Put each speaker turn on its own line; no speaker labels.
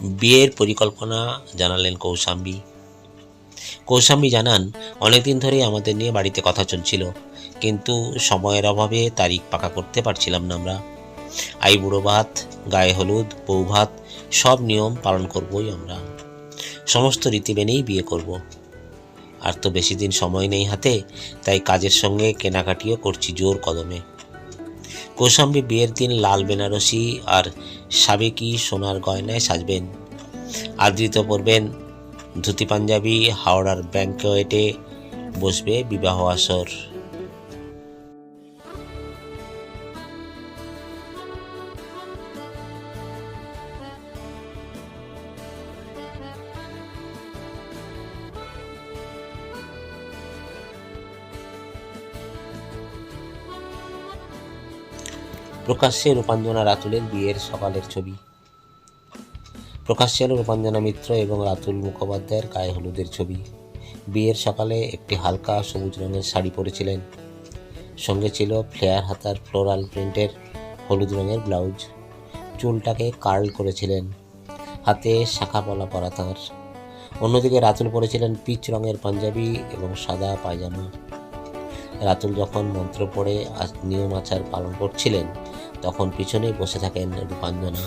বিয়ের পরিকল্পনা জানালেন কৌশাম্বী। কৌশাম্বী জানান, অনেকদিন ধরেই আমাদের নিয়ে বাড়িতে কথা চলছিল, কিন্তু সময়ের অভাবে তারিখ পাকা করতে পারছিলাম না আমরা। আই বুড়ো ভাত, গায়ে হলুদ, বউ ভাত, সব নিয়ম পালন করবই আমরা। সমস্ত রীতি মেনেই বিয়ে করব। আর তো বেশি দিন সময় নেই হাতে, তাই কাজের সঙ্গে কেনাকাটিও করছি জোর কদমে। কৌশাম্বী বিয়ের দিন লাল বেনারসি আর সাবেকি সোনার গয়নায় সাজবেন। আদৃত পরবেন ধুতি পাঞ্জাবি, হাওড়ার ব্যাঙ্কোয়েটে বসবে বিবাহ আসর। প্রকাশ্যে রূপাঞ্জনা রাতুলের বিয়ের সকালের ছবি। প্রকাশ্যে রূপাঞ্জনা মিত্র এবং রাতুল মুখোপাধ্যায়ের গায়ে হলুদের ছবি। বিয়ের সকালে একটি হালকা সবুজ রঙের শাড়ি পরেছিলেন। সঙ্গে ছিল ফ্লেয়ার হাতার ফ্লোরাল প্রিন্টের হলুদ রঙের ব্লাউজ। চুলটাকে কার্ল করেছিলেন। হাতে শাখা পলা পরা তাঁর। অন্যদিকে রাতুল পরেছিলেন পিচ রঙের পাঞ্জাবি এবং সাদা পায়জামা। রাতুল যখন মন্ত্র পড়ে আজ নিয়ম আচার পালন করছিলেন তখন পিছনেই বসে থাকেন রূপাঞ্জনা।